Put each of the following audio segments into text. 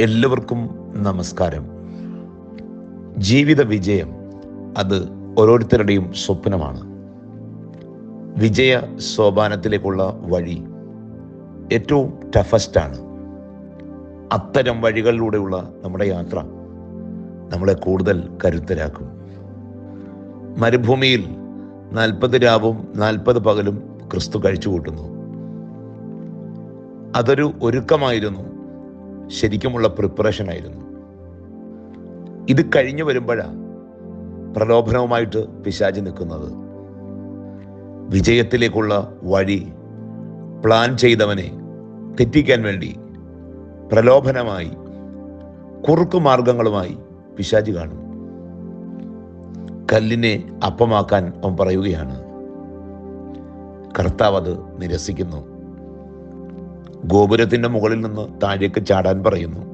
എല്ലാവർക്കും നമസ്കാരം. ജീവിത വിജയം അത് ഓരോരുത്തരുടെയും സ്വപ്നമാണ്. വിജയ സോപാനത്തിലേക്കുള്ള വഴി ഏറ്റവും ടഫസ്റ്റാണ് അത്തരം വഴികളിലൂടെയുള്ള നമ്മുടെ യാത്ര നമ്മളെ കൂടുതൽ കരുത്തരാക്കും. മരുഭൂമിയിൽ നാൽപ്പത് രാവും നാൽപ്പത് പകലും ക്രിസ്തു കഴിച്ചു കൂട്ടുന്നു അതൊരു ഒരുക്കമായിരുന്നു ശരിക്കുമുള്ള പ്രിപ്പറേഷൻ ആയിരുന്നു. ഇത് കഴിഞ്ഞു വരുമ്പോഴാണ് പ്രലോഭനവുമായിട്ട് പിശാചി നിൽക്കുന്നത്. വിജയത്തിലേക്കുള്ള വഴി പ്ലാൻ ചെയ്തവനെ തെറ്റിക്കാൻ വേണ്ടി പ്രലോഭനമായി കുറുക്കു മാർഗങ്ങളുമായി പിശാചി കാണും കല്ലിനെ അപ്പമാക്കാൻ അവൻ പറയുകയാണ്. കർത്താവ് അത് നിരസിക്കുന്നു. ഗോപുരത്തിന്റെ മുകളിൽ നിന്ന് താഴേക്ക് ചാടാൻ പറയുന്നു.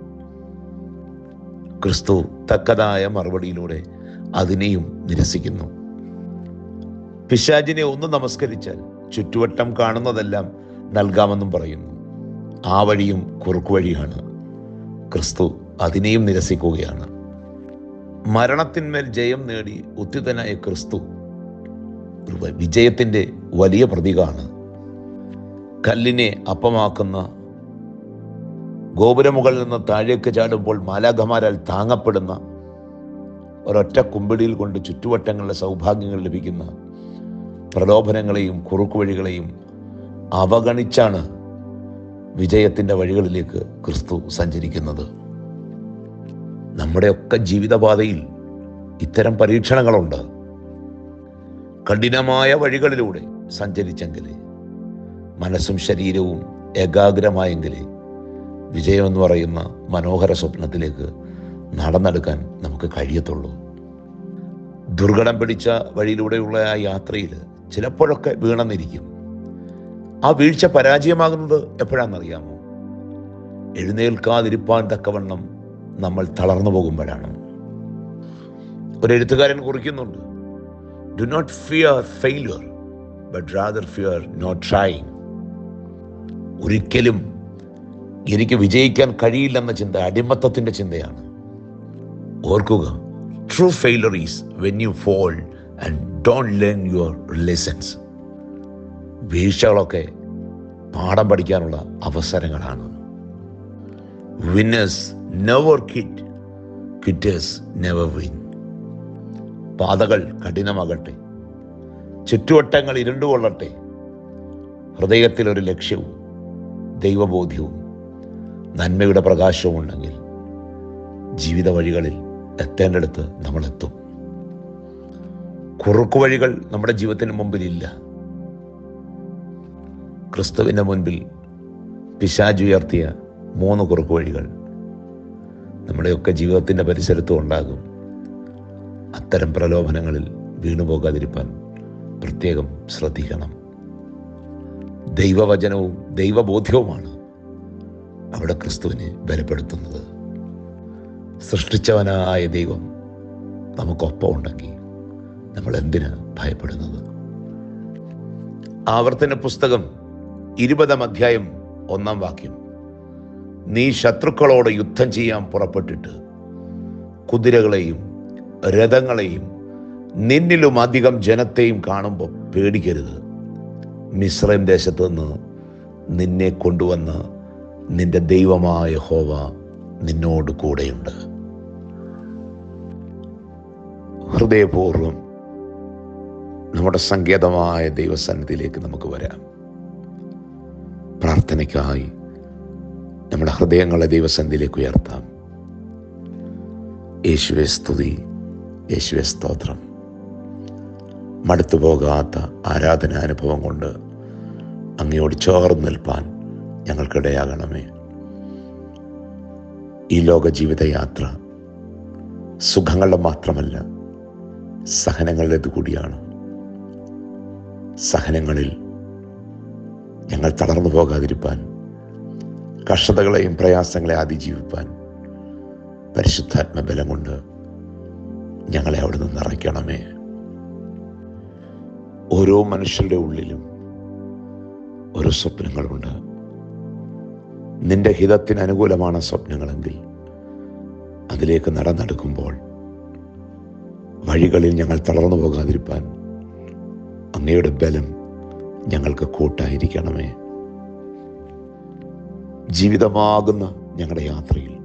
ക്രിസ്തു തക്കതായ മറുപടിയിലൂടെ അതിനെയും നിരസിക്കുന്നു. പിശാചിനെ ഒന്ന് നമസ്കരിച്ചാൽ ചുറ്റുവട്ടം കാണുന്നതെല്ലാം നൽകാമെന്നും പറയുന്നു. ആ വഴിയും കുറുക്കു വഴിയാണ്. ക്രിസ്തു അതിനെയും നിരസിക്കുകയാണ്. മരണത്തിന്മേൽ ജയം നേടി ഉത്തിതനായ ക്രിസ്തു വിജയത്തിന്റെ വലിയ പ്രതീകമാണ്. കല്ലിനെ അപ്പമാക്കുന്ന ഗോപുരമുകളിൽ നിന്ന് താഴേക്ക് ചാടുമ്പോൾ മാലാഖമാരാൽ താങ്ങപ്പെടുന്ന ഒരൊറ്റ കുമ്പിടിയിൽ കൊണ്ട് ചുറ്റുവട്ടങ്ങളിലെ സൗഭാഗ്യങ്ങൾ ലഭിക്കുന്ന പ്രലോഭനങ്ങളെയും കുറുക്കുവഴികളെയും അവഗണിച്ചാണ് വിജയത്തിന്റെ വഴികളിലേക്ക് ക്രിസ്തു സഞ്ചരിക്കുന്നത്. നമ്മുടെയൊക്കെ ജീവിതപാതയിൽ ഇത്തരം പരീക്ഷണങ്ങളുണ്ട്. കഠിനമായ വഴികളിലൂടെ സഞ്ചരിച്ചെങ്കിലേ മനസ്സും ശരീരവും ഏകാഗ്രമായെങ്കിലേ വിജയം എന്ന് പറയുന്ന മനോഹര സ്വപ്നത്തിലേക്ക് നടന്നെടുക്കാൻ നമുക്ക് കഴിയത്തുള്ളൂ. ദുർഘടം പിടിച്ച വഴിയിലൂടെയുള്ള ആ യാത്രയിൽ ചിലപ്പോഴൊക്കെ വീണെന്നിരിക്കും. ആ വീഴ്ച പരാജയമാകുന്നത് എപ്പോഴാണെന്നറിയാമോ? എഴുന്നേൽക്കാതിരിപ്പാൻ തക്കവണ്ണം നമ്മൾ തളർന്നു പോകുമ്പോഴാണ്. ഒരു എഴുത്തുകാരൻ കുറിക്കുന്നുണ്ട് do not fear failure but rather fear not trying ഒരിക്കലും എനിക്ക് വിജയിക്കാൻ കഴിയില്ലെന്ന ചിന്ത അടിമത്തത്തിന്റെ ചിന്തയാണ്. ഓർക്കുക true failure is when you fall and don't learn your lessons വീഴ്ചകളൊക്കെ പാഠം പഠിക്കാനുള്ള അവസരങ്ങളാണ്. Winners never quit quitters never win പാതകൾ കഠിനമാകട്ടെ ചുറ്റുവട്ടങ്ങൾ ഇരുണ്ടുകൊള്ളട്ടെ ഹൃദയത്തിൽ ഒരു ലക്ഷ്യവും ദൈവബോധ്യവും നന്മയുടെ പ്രകാശവും ഉണ്ടെങ്കിൽ ജീവിത വഴികളിൽ എത്തേണ്ടടുത്ത് നമ്മളെത്തും. കുറുക്കു വഴികൾ നമ്മുടെ ജീവിതത്തിന് മുമ്പിലില്ല. ക്രിസ്തുവിന്റെ മുൻപിൽ പിശാജ് ഉയർത്തിയ മൂന്ന് കുറുക്കു വഴികൾ നമ്മുടെയൊക്കെ ജീവിതത്തിന്റെ പരിസരത്തും ഉണ്ടാകും. അത്തരം പ്രലോഭനങ്ങളിൽ വീണുപോകാതിരിക്കാൻ പ്രത്യേകം ശ്രദ്ധിക്കണം. ദൈവവചനവും ദൈവബോധ്യവുമാണ് അവിടെ ക്രിസ്തുവിനെ ബലപ്പെടുത്തുന്നത്. സൃഷ്ടിച്ചവനായ ദൈവം നമുക്കൊപ്പം ഉണ്ടെങ്കിൽ നമ്മൾ എന്തിന് ഭയപ്പെടുന്നത്? ആവർത്തന പുസ്തകം ഇരുപതാം അധ്യായം ഒന്നാം വാക്യം. നീ ശത്രുക്കളോട് യുദ്ധം ചെയ്യാൻ പുറപ്പെട്ടിട്ട് കുതിരകളെയും രഥങ്ങളെയും നിന്നിലും അധികം ജനത്തെയും കാണുമ്പോൾ പേടിക്കരുത്. മിശ്രൈം ദേശത്തു നിന്ന് നിന്നെ കൊണ്ടുവന്ന നിന്റെ ദൈവമായ ഹോവ നിന്നോട് കൂടെയുണ്ട്. ഹൃദയപൂർവം നമ്മുടെ സങ്കേതമായ ദൈവസന്നിധിയിലേക്ക് നമുക്ക് വരാം. പ്രാർത്ഥനയ്ക്കായി നമ്മുടെ ഹൃദയങ്ങളെ ദൈവസന്നിധിയിലേക്ക് ഉയർത്താം. യേശുവെ സ്തുതി യേശുവെ സ്തോത്രം. മടുത്തു പോകാത്ത ആരാധനാനുഭവം കൊണ്ട് അങ്ങയോട് ചേർന്ന് നിൽപ്പാൻ ഞങ്ങൾക്കിടയാകണമേ. ഈ ലോക ജീവിതയാത്ര സുഖങ്ങളുടെ മാത്രമല്ല സഹനങ്ങളുടേത് കൂടിയാണ്. സഹനങ്ങളിൽ ഞങ്ങൾ തളർന്നു പോകാതിരിപ്പാൻ കഷ്ടതകളെയും പ്രയാസങ്ങളെ അതിജീവിപ്പാൻ പരിശുദ്ധാത്മബലം കൊണ്ട് ഞങ്ങളെ അവിടെ നിന്ന് നിറയ്ക്കണമേ. ഓരോ മനുഷ്യരുടെ ഉള്ളിലും ഓരോ സ്വപ്നങ്ങളുണ്ട്. നിന്റെ ഹിതത്തിന് അനുകൂലമാണ് സ്വപ്നങ്ങളെങ്കിൽ അതിലേക്ക് നടന്നെടുക്കുമ്പോൾ വഴികളിൽ ഞങ്ങൾ തളർന്നു പോകാതിരിപ്പാൻ അങ്ങയുടെ ബലം ഞങ്ങൾക്ക് കൂട്ടായിരിക്കണമേ. ജീവിതമാകുന്ന ഞങ്ങളുടെ യാത്രയിൽ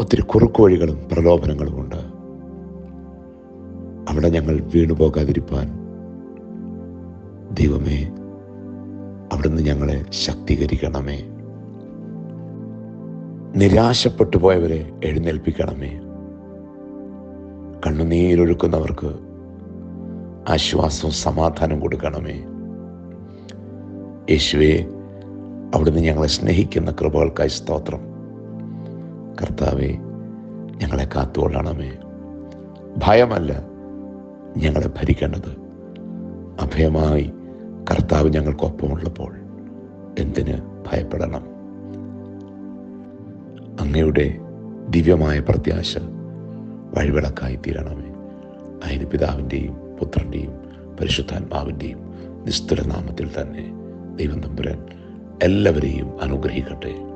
ഒത്തിരി കുറുക്കു വഴികളും പ്രലോഭനങ്ങളുമുണ്ട്. അവിടെ ഞങ്ങൾ വീണുപോകാതിരിപ്പാൻ ദൈവമേ അവിടുന്ന് ഞങ്ങളെ ശക്തീകരിക്കണമേ. നിരാശപ്പെട്ടു പോയവരെ എഴുന്നേൽപ്പിക്കണമേ. കണ്ണുനീരൊഴുക്കുന്നവർക്ക് ആശ്വാസവും സമാധാനം കൊടുക്കണമേ. യേശുവെ അവിടുന്ന് ഞങ്ങളെ സ്നേഹിക്കുന്ന കൃപകൾക്കായി സ്തോത്രം. കർത്താവെ ഞങ്ങളെ കാത്തുകൊള്ളണമേ. ഭയമല്ല ഞങ്ങളെ ഭരിക്കേണ്ടത്. അഭയമായി കർത്താവ് ഞങ്ങൾക്കൊപ്പമുള്ളപ്പോൾ എന്തിന് ഭയപ്പെടണം? അങ്ങയുടെ ദിവ്യമായ പ്രത്യാശ വഴിവിളക്കായി തീരണമേ. അതിന് പിതാവിന്റെയും പുത്രന്റെയും പരിശുദ്ധാത്മാവിന്റെയും നിസ്തുലനാമത്തിൽ തന്നെ ദൈവം തമ്പുരൻ എല്ലാവരെയും അനുഗ്രഹിക്കട്ടെ.